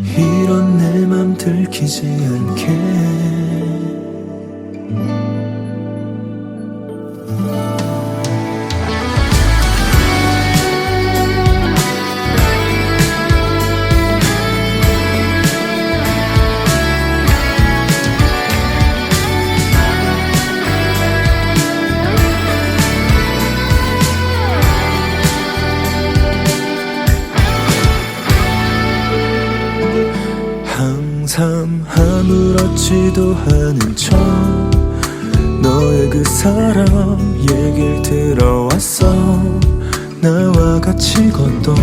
이런 내 맘 들키지 않게 아무렇지도 않은 척 너의 그 사람 얘길 들어왔어. 나와 같이 걷던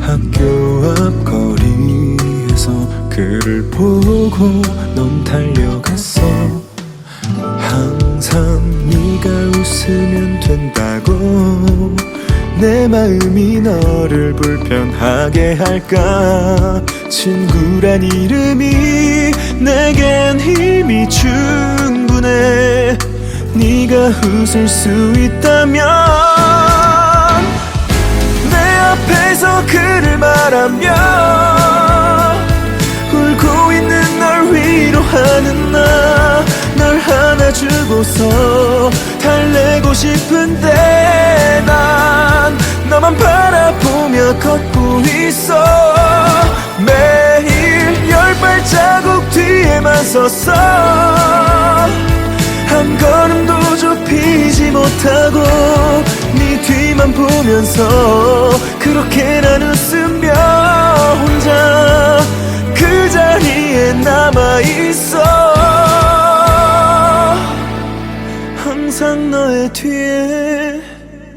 학교 앞 거리에서 그를 보고 넌 달려갔어. 항상 네가 웃으면 된다고 내 마음이 너를 불편하게 할까? 친구란 이름이 내겐 힘이 충분해. 네가 웃을 수 있다면 내 앞에서 그를 말하며 울고 있는 널 위로하는 나 널 안아주고서 달래고 싶은데 걷고 있어. 매일 열 발자국 뒤에만 섰어. 한 걸음도 좁히지 못하고 네 뒤만 보면서 그렇게 난 웃으며 혼자 그 자리에 남아있어. 항상 너의 뒤에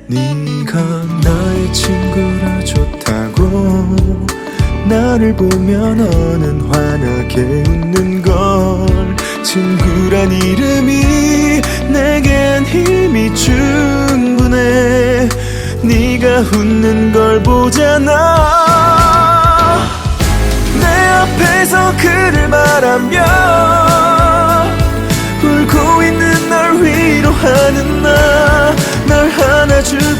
네가 나의 친구라 좋다고 나를 보면 너는 환하게 웃는 걸. 친구란 이름이 내겐 힘이 충분해. 네가 웃는 걸 보잖아. 내 앞에서 그를 말하며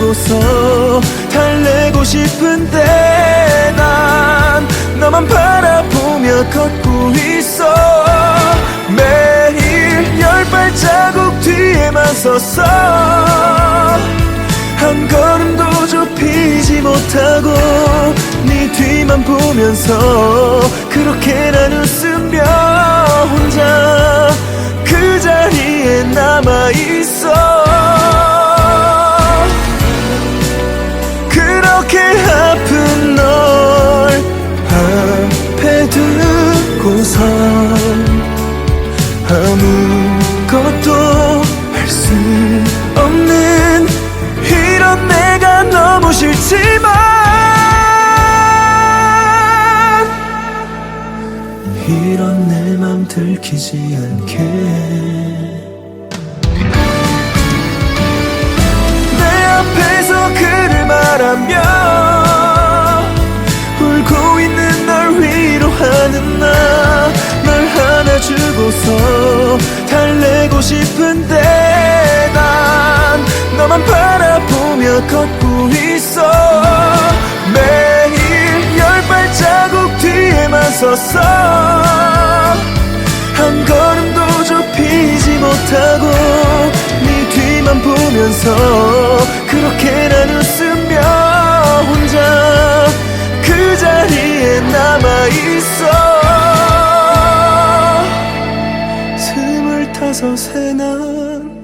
안아주고서 달래고 싶은데 난 너만 바라보며 걷고 있어. 매일 열 발자국 뒤에만 섰어. 한 걸음도 좁히지 못하고 네 뒤만 보면서 그렇게 난 웃으 이런 내 맘 들키지 않게. 내 앞에서 그를 말하며 울고 있는 널 위로하는 나널 안아주고서 달래고 싶은데 난 너만 바라보며 걷고 섰어. 한 걸음도 좁히지 못하고 네 뒤만 보면서 그렇게 난 웃으며 혼자 그 자리에 남아있어. 스물다섯에 난